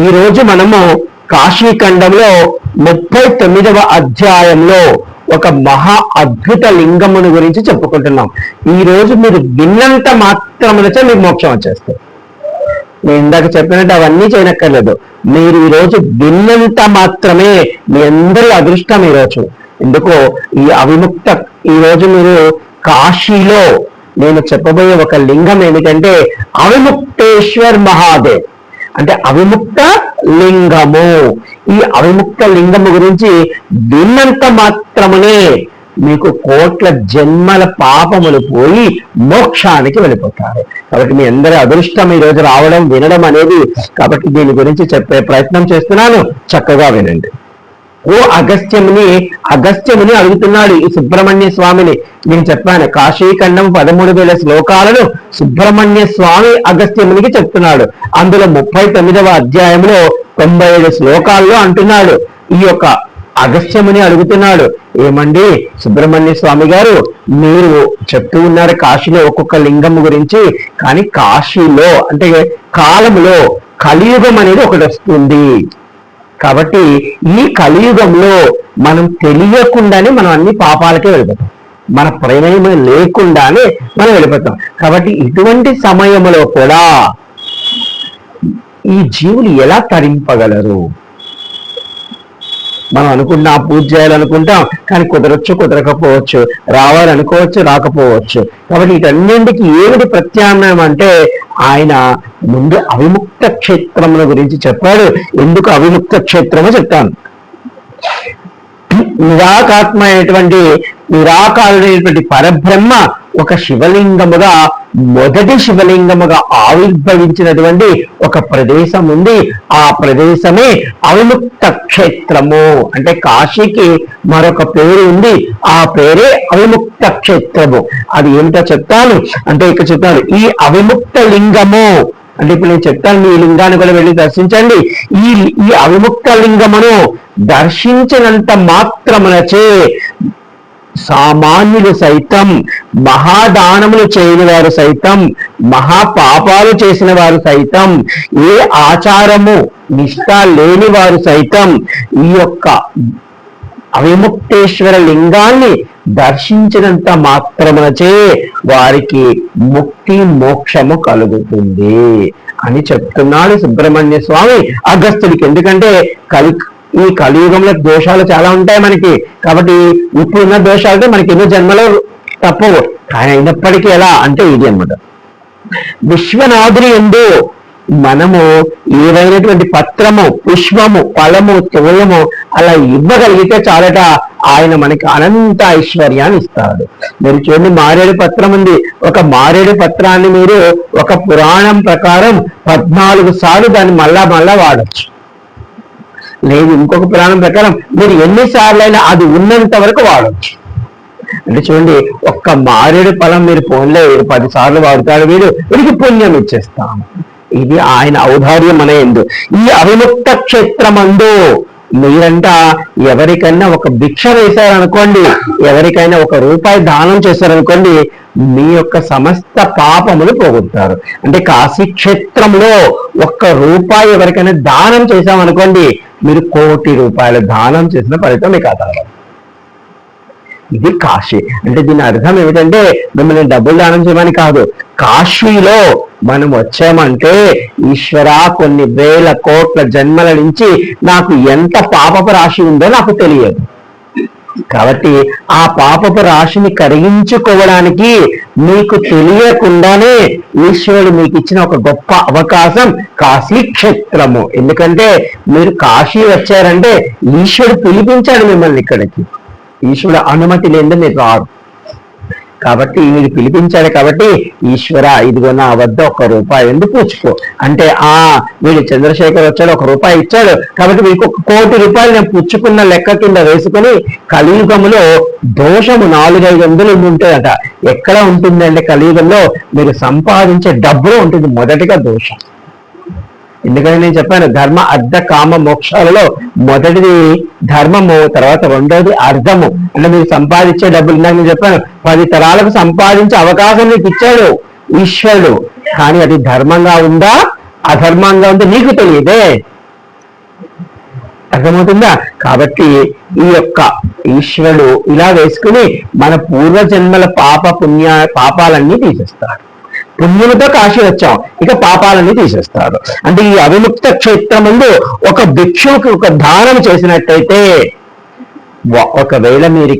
ఈ రోజు మనము కాశీఖండంలో ముప్పై తొమ్మిదవ అధ్యాయంలో ఒక మహా అద్భుత లింగమును గురించి చెప్పుకుంటున్నాం. ఈ రోజు మీరు విన్నంత మాత్రమునచే మీకు మోక్షం వచ్చేస్తుంది. నేను ఇందాక చెప్పినట్టు అవన్నీ చేయనక్కర్లేదు. మీరు ఈ రోజు విన్నంత మాత్రమే మీ అందరి అదృష్టం ఈరోజు ఎందుకు ఎందుకో ఈ అవిముక్త ఈ రోజు మీరు కాశీలో నేను చెప్పబోయే ఒక లింగం ఏమిటంటే అవిముక్తేశ్వర్ మహాదేవ్. అంటే అవిముక్త లింగము. ఈ అవిముక్త లింగము గురించి విన్నంత మాత్రమునే మీకు కోట్ల జన్మల పాపములు పోయి మోక్షానికి వెళ్ళిపోతారు. కాబట్టి మీ అందరి అదృష్టం ఈ రోజు రావడం వినడం అనేది. కాబట్టి దీని గురించి చెప్పే ప్రయత్నం చేస్తున్నాను. చక్కగా వినండి. ఓ అగస్త్యముని అగస్త్యముని అడుగుతున్నాడు ఈ సుబ్రహ్మణ్య స్వామిని. నేను చెప్పాను కాశీఖండం పదమూడు వేల శ్లోకాలను సుబ్రహ్మణ్య స్వామి అగస్త్యమునికి చెప్తున్నాడు. అందులో ముప్పై తొమ్మిదవ అధ్యాయంలో తొంభై ఏడు శ్లోకాల్లో అంటున్నాడు. ఈ యొక్క అగస్త్యముని అడుగుతున్నాడు. ఏమండి సుబ్రహ్మణ్య స్వామి గారు మీరు చెప్తూ ఉన్నారు కాశీలో ఒక్కొక్క లింగం గురించి కానీ కాశీలో అంటే కాలంలో కలియుగం అనేది ఒకటి వస్తుంది. కాబట్టి ఈ కలియుగంలో మనం తెలియకుండానే మనం అన్ని పాపాలకే వెళ్ళిపోతాం. మన ప్రేమ లేకుండానే మనం వెళ్ళిపోతాం. కాబట్టి ఇటువంటి సమయంలో కూడా ఈ జీవులు ఎలా తరింపగలరు? మనం అనుకున్నా పూజ చేయాలనుకుంటాం కానీ కుదరచ్చు కుదరకపోవచ్చు. రావాలనుకోవచ్చు రాకపోవచ్చు. కాబట్టి వీటన్నింటికి ఏమిటి ప్రత్యామ్నాయం అంటే ఆయన ముందు అవిముక్త క్షేత్రముల గురించి చెప్పాడు. ఎందుకు అవిముక్త క్షేత్రమో చెప్తాను నిరాకాత్మ అయినటువంటి నిరాకారుడైనటువంటి పరబ్రహ్మ ఒక శివలింగముగా మొదటి శివలింగముగా ఆవిర్భవించినటువంటి ఒక ప్రదేశం ఉంది. ఆ ప్రదేశమే అవిముక్త క్షేత్రము. అంటే కాశీకి మరొక పేరు ఉంది. ఆ పేరే అవిముక్త క్షేత్రము. అది ఏమిటో చెప్తాను. అంటే ఇక్కడ చెప్తాను ఈ అవిముక్త లింగము. అంటే ఇప్పుడు నేను చెప్తాను మీ లింగాన్ని కూడా వెళ్ళి దర్శించండి. ఈ ఈ అవిముక్త లింగమును దర్శించినంత మాత్రమునచే సామాన్యులు సైతం మహాదానములు చేయని వారు సైతం మహాపాపాలు చేసిన వారు సైతం ఏ ఆచారము నిష్ట లేని వారు సైతం ఈ యొక్క అవిముక్తేశ్వర లింగాన్ని దర్శించినంత మాత్రమునచే వారికి ముక్తి మోక్షము కలుగుతుంది అని చెప్తున్నాడు సుబ్రహ్మణ్య స్వామి అగస్తుడికి. ఎందుకంటే కలి ఈ కలియుగంలో దోషాలు చాలా ఉంటాయి మనకి. కాబట్టి ఇప్పుడున్న దోషాలతో మనకి ఎన్నో జన్మలో తప్పవు. కానీ అయినప్పటికీ ఎలా? అంటే ఇది అన్నమాట. విశ్వనాథుని ఎందు మనము ఏదైనటువంటి పత్రము పుష్పము ఫలము తోలము అలా ఇవ్వగలిగితే చాలట ఆయన మనకి అనంత ఐశ్వర్యాన్ని ఇస్తాడు. మీరు చూడండి మారేడు పత్రం ఉంది. ఒక మారేడు పత్రాన్ని మీరు ఒక పురాణం ప్రకారం పద్నాలుగు సార్లు దాన్ని మళ్ళా మళ్ళా వాడచ్చు. లేదు ఇంకొక ప్రాణం ప్రకారం మీరు ఎన్నిసార్లైనా అది ఉన్నంత వరకు వాడచ్చు. అంటే చూడండి ఒక్క మారేడు ఫలం మీరు ఫోన్లో పది సార్లు వాడతాడు వీడు వీడికి పుణ్యం ఇచ్చేస్తాము ఇది ఆయన ఔదార్యం అనే ఎందు. ఈ అవిముక్త క్షేత్రమందు మీరంట ఎవరికైనా ఒక భిక్ష వేశారనుకోండి ఎవరికైనా ఒక రూపాయి దానం చేశారనుకోండి మీ యొక్క సమస్త పాపములు పోగొడతారు. అంటే కాశీ క్షేత్రంలో ఒక్క రూపాయి ఎవరికైనా దానం చేశామనుకోండి మీరు కోటి రూపాయల దానం చేసిన ఫలితం మీకు ఆధారం. ఇది కాశీ. అంటే దీని అర్థం ఏమిటంటే మిమ్మల్ని డబ్బులు దానం చేయమని కాదు కాశీలో మనం వచ్చామంటే ఈశ్వర కొన్ని వేల కోట్ల జన్మల నుంచి నాకు ఎంత పాపపు రాశి ఉందో నాకు తెలియదు. కాబట్టి ఆ పాపపు రాశిని కరిగించుకోవడానికి మీకు తెలియకుండానే ఈశ్వరుడు మీకు ఇచ్చిన ఒక గొప్ప అవకాశం కాశీ క్షేత్రము ఎందుకంటే మీరు కాశీ వచ్చారంటే ఈశ్వరుడు పిలిపించాడు మిమ్మల్ని ఇక్కడికి. ఈశ్వరుడు అనుమతి లేదని మీరు రారు. కాబట్టి మీరు పిలిపించాడు కాబట్టి ఈశ్వర ఇదిగో నా వద్ద ఒక రూపాయి ఎందుకు పుచ్చుకో అంటే ఆ వీడు చంద్రశేఖర్ వచ్చాడు ఒక రూపాయి ఇచ్చాడు. కాబట్టి మీకు ఒక కోటి రూపాయలు నేను పుచ్చుకున్న లెక్క కింద వేసుకుని కలియుగంలో దోషము నాలుగైదు వందలు ఉంటుందట ఎక్కడ ఉంటుందంటే కలియుగంలో? మీరు సంపాదించే డబ్బులో ఉంటుంది మొదటిగా దోషం. ఎందుకంటే నేను చెప్పాను? ధర్మ అర్ధ కామ మోక్షాలలో మొదటిది ధర్మము తర్వాత రెండోది అర్థము. అంటే మీరు సంపాదించే డబ్బులు ఇందాక నేను చెప్పాను. పది తరాలకు సంపాదించే అవకాశం నీకు ఇచ్చాడు ఈశ్వరుడు. కానీ అది ధర్మంగా ఉందా? అధర్మంగా ఉందా నీకు తెలియదే. అర్థమవుతుందా? కాబట్టి ఈ యొక్క ఈశ్వరుడు ఇలా వేసుకుని మన పూర్వజన్మల పాప పుణ్య పాపాలన్నీ తీసేస్తాడు. పుణ్యముతో కాశీ వచ్చాం. ఇక పాపాలని తీసేస్తాడు అంటే ఈ అవిముక్త క్షేత్రం ముందు ఒక భిక్షువుకి ఒక దానం చేసినట్టయితే ఒకవేళ మీరు ఇక్కడ